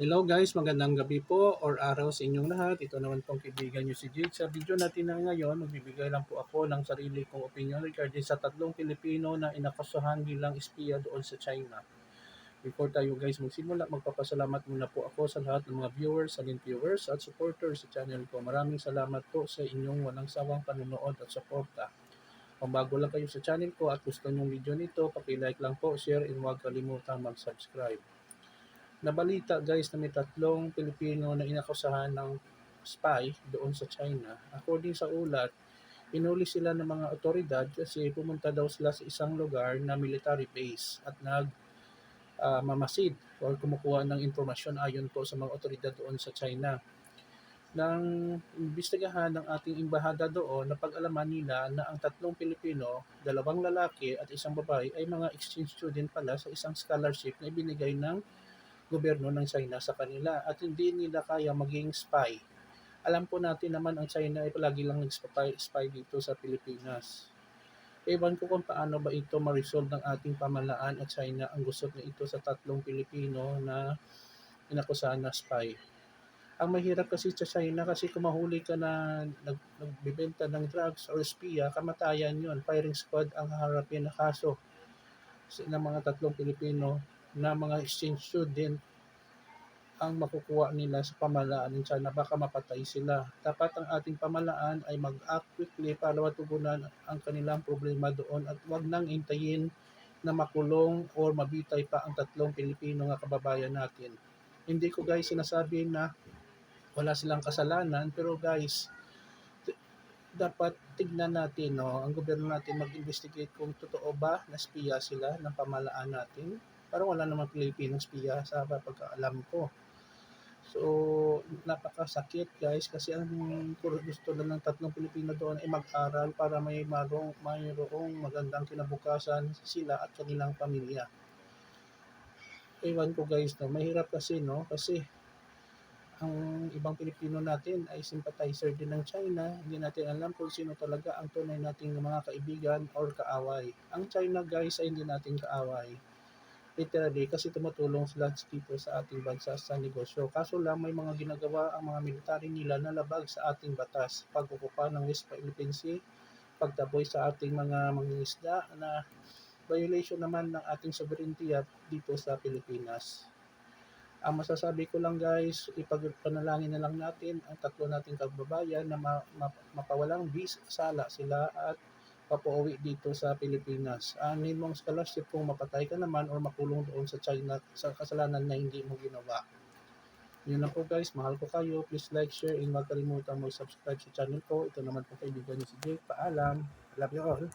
Hello guys, magandang gabi po or araw sa inyong lahat. Ito naman pong kaibigan nyo si Jake. Sa video natin na ngayon, magbibigay lang po ako ng sarili kong opinion regarding sa tatlong Pilipino na inakasuhan bilang espiya doon sa China. Before tayo guys magsimula, magpapasalamat muna po ako sa lahat ng mga viewers, silent viewers at supporters sa channel ko. Maraming salamat po sa inyong walang sawang panunood at suporta. Kung bago lang kayo sa channel ko at gusto nyong video nito, pakilike lang po, share, and huwag kalimutan mag-subscribe. Nabalita guys na may tatlong Pilipino na inakusahan ng spy doon sa China. According sa ulat, inuli sila ng mga otoridad kasi pumunta daw sila sa isang lugar na military base at nag ah, mamasid or kumukuha ng impormasyon ayon po sa mga otoridad doon sa China. Nang imbestigahan ng ating imbahada doon, napag-alaman nila na ang tatlong Pilipino, dalawang lalaki at isang babae ay mga exchange student pala sa isang scholarship na ibinigay ng gobyerno ng China sa kanila at hindi nila kaya maging spy. Alam po natin naman ang China ay palagi lang nag-spy spy dito sa Pilipinas. Ewan ko kung paano ba ito ma-resolve ng ating pamalaan at China ang gusto na ito sa tatlong Pilipino na inakusahan na spy. Ang mahirap kasi sa China kasi kung mahuli ka na nag, nagbibenta ng drugs or espiya, kamatayan yon Firing squad ang haharapin na kaso ng mga tatlong Pilipino na mga exchange student ang makukuha nila sa pamalaan ng China, baka mapatay sila. Dapat ang ating pamalaan ay mag-act quickly para matugunan ang kanilang problema doon at wag nang intayin na makulong or mabitay pa ang tatlong Pilipino nga kababayan natin. Hindi ko guys sinasabi na wala silang kasalanan, pero guys, dapat tignan natin, no, ang gobyerno natin mag-investigate kung totoo ba na spiya sila ng pamalaan natin Parang wala namang Pilipinong spiya sa pagkaalam ko. So, napakasakit guys kasi ang gusto lang ng tatlong Pilipino doon ay mag-aral para may marong, mayroong magandang kinabukasan sila at kanilang pamilya. Ewan ko guys, no, mahirap kasi no, kasi ang ibang Pilipino natin ay sympathizer din ng China. Hindi natin alam kung sino talaga ang tunay nating mga kaibigan or kaaway. Ang China guys ay hindi nating kaaway literally kasi tumutulong sila dito sa ating bansa sa negosyo. Kaso lang may mga ginagawa ang mga military nila na labag sa ating batas. Pagkukupa ng West Philippine Sea, pagtaboy sa ating mga mangingisda na violation naman ng ating sovereignty dito sa Pilipinas. Ang masasabi ko lang guys, ipagpanalangin na lang natin ang tatlo nating kababayan na ma- ma- mapawalang bis, sala sila at papauwi dito sa Pilipinas. Ang mong scholarship kung mapatay ka naman or makulong doon sa China sa kasalanan na hindi mo ginawa. Yun lang po guys, mahal ko kayo. Please like, share, and huwag kalimutan mag-subscribe sa channel ko. Ito naman po kaibigan niyo si Jake. Paalam. Love you all.